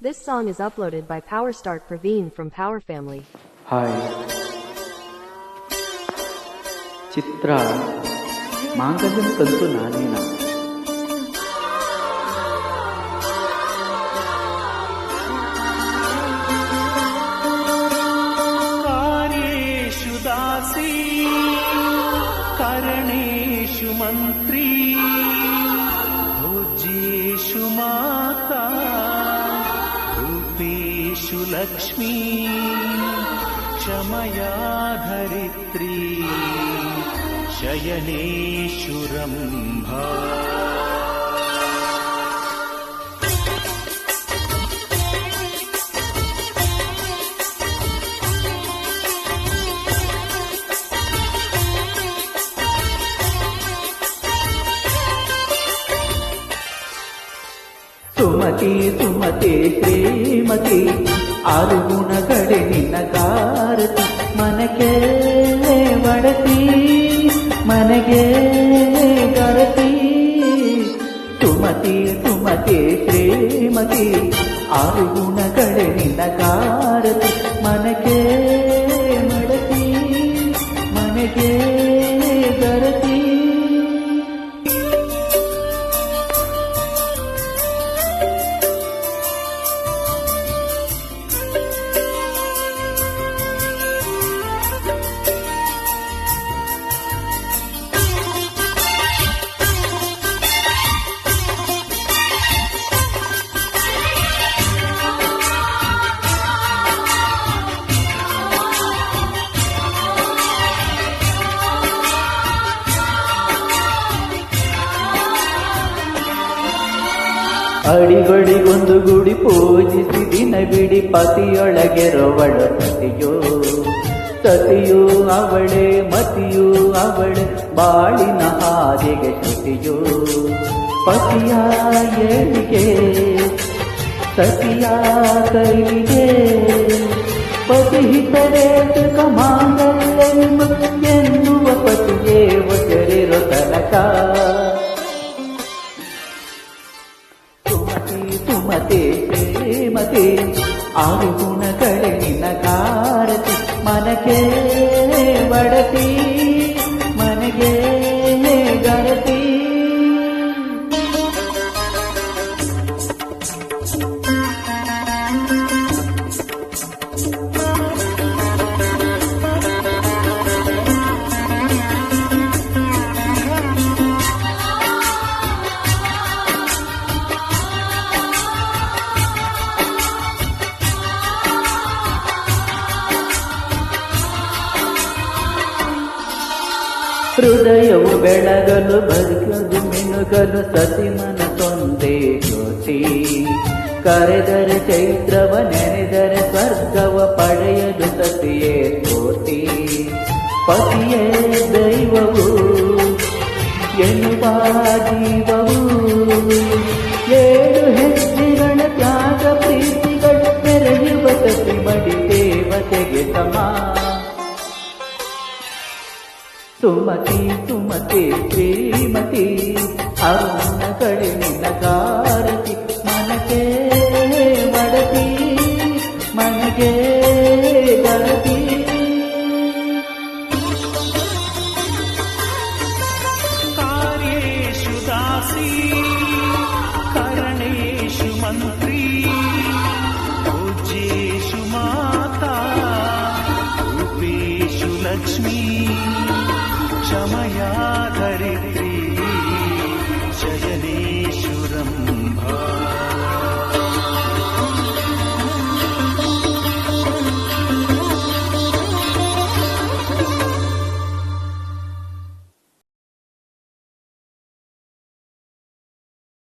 This song is uploaded by Powerstar Praveen from Power Family. Hi. Chitra, Mangalyam Tantu Nanina. कार्येषु shudasi, करणेषु मन्त्री लक्ष्मी क्षमया धरित्री शयने शुरम्भुमती तुमते हेमति ಶ್ರೀಮತಿ ಆರು ಗುಣಗಡೆ ನಿನ್ನ ಕಾರತಿ ಮನಕೆ ಒಡತಿ ಮನೆಗೆ ಗರತಿ ಸುಮತಿ ಸುಮತಿ ಶ್ರೀಮತಿ ಆರು ಗುಣಗಡೆ ನಿನ್ನ ಕಾರತಿ ಮನಕೆ ಮಡತಿ ಮನೆಗೆ ಗರತಿ ಅಡಿಗಳಿಗೊಂದು ಗುಡಿ ಪೂಜಿಸಿ ದಿನ ಬಿಡಿ ಪತಿಯೊಳಗೆರವಳು ಸತಿಯೋ. ಸತಿಯೂ ಅವಳೆ, ಮತಿಯೂ ಅವಳೆ, ಬಾಳಿನ ಹಾದಿಗೆ ಶ್ರುತಿಯೋ ಪತಿಯ ಏಳಿಗೆ, ಸತಿಯ ಕೈಗೆ ಪತಿಹಿತರೇ ಸುಖ ಮಾಂಗಲ್ಯಂ ಶ್ರೀಮತಿ ಆರು ಗುಣಗಳೇ ನಿನ್ನ ಕಾರತಿ ಮನಗೆ ಬಡತಿ ಹೃದಯವು ಬೆಳಗಲು ಬದುಕಲು ಮಿನುಗಲು ಸತಿ ಮನಸೊಂದೇ ಜ್ಯೋತಿ. ಕರೆದರೆ ಚೈತ್ರವ, ನೆನೆದರೆ ಸ್ವರ್ಗವ ಪಡೆಯಲು ಸತಿಯೇ ಜ್ಯೋತಿ. ಪತಿಯೇ ದೈವವು, ಎನ್ನುವ ಜೀವವು. ಏಳು ಹೆಜ್ಜೆಗಳ ತ್ಯಾಗ ಪ್ರೀತಿಗಳು ಮೆರೆಯುವ ಸತಿ ಮಡಿ ದೇವತೆಗೆ ಸಮ. ಸುಮತಿ ಸುಮತಿ ಶ್ರೀಮತಿ ಅರುಣ ಕಡೆ ನಿನ್ನ ಕಾರತಿ